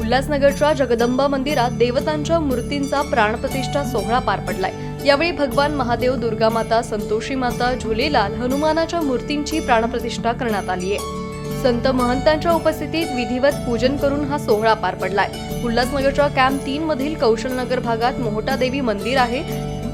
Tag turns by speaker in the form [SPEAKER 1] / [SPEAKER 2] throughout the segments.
[SPEAKER 1] उल्हासनगरच्या जगदंबा मंदिरात देवतांच्या मूर्तींचा प्राणप्रतिष्ठा सोहळा पार पडलाय. यावेळी भगवान महादेव दुर्गा माता संतोषी माता झुलेलाल हनुमानाच्या मूर्तींची प्राणप्रतिष्ठा करण्यात आली आहे संत महंतांच्या उपस्थितीत विधिवत पूजन करून हा सोहळा पार पडलाय. उल्हासनगरच्या कॅम्प तीन मधील कौशलनगर भागात मोहटादेवी मंदिर आहे.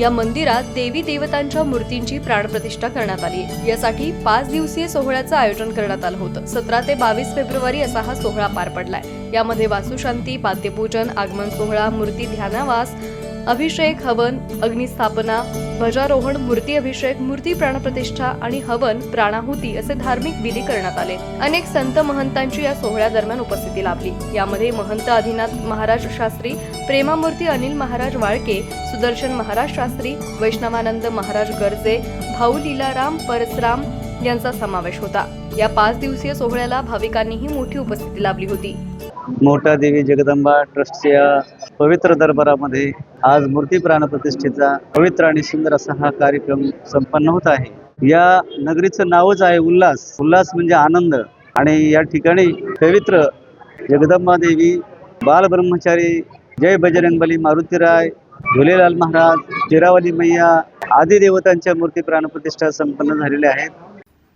[SPEAKER 1] या मंदिरात देवी देवतांच्या मूर्तींची प्राणप्रतिष्ठा करण्यात आली. यासाठी पाच दिवसीय सोहळ्याचं आयोजन करण्यात आलं होतं. सतरा ते बावीस फेब्रुवारी असा हा सोहळा पार पडलाय. यामध्ये वास्तुशांती पाद्यपूजन आगमन सोहळा मूर्ती ध्यानावास अभिषेक हवन अग्निस्थापना ध्वजारोहण मूर्ती अभिषेक मूर्ती प्राणप्रतिष्ठा आणि हवन प्राणाहुती असे धार्मिक विधी करण्यात आले. अनेक संत महंतांची या सोहळ्यादरम्यान उपस्थिती लाभली. यामध्ये महंत आदिनाथ महाराज शास्त्री प्रेमामूर्ती अनिल महाराज वाळके सुदर्शन महाराज शास्त्री वैष्णवानंद महाराज गर्जे भाऊ लीलाराम परसराम यांचा समावेश होता. या पाच दिवसीय सोहळ्याला भाविकांनीही मोठी उपस्थिती लाभली होती.
[SPEAKER 2] मोठा देवी जगदंबा ट्रस्टच्या पवित्र दरबारामध्ये आज मूर्ती प्राणप्रतिष्ठेचा पवित्र आणि सुंदर असा हा कार्यक्रम संपन्न होत आहे. या नगरीचं नावच आहे उल्हास. उल्हास म्हणजे आनंद. आणि या ठिकाणी पवित्र जगदंबा देवी बालब्रह्मचारी जय बजरंगबली मारुतीराय झुलेलाल महाराज चिरावली मैया आदी देवतांच्या मूर्ती प्राणप्रतिष्ठा संपन्न झालेल्या आहेत.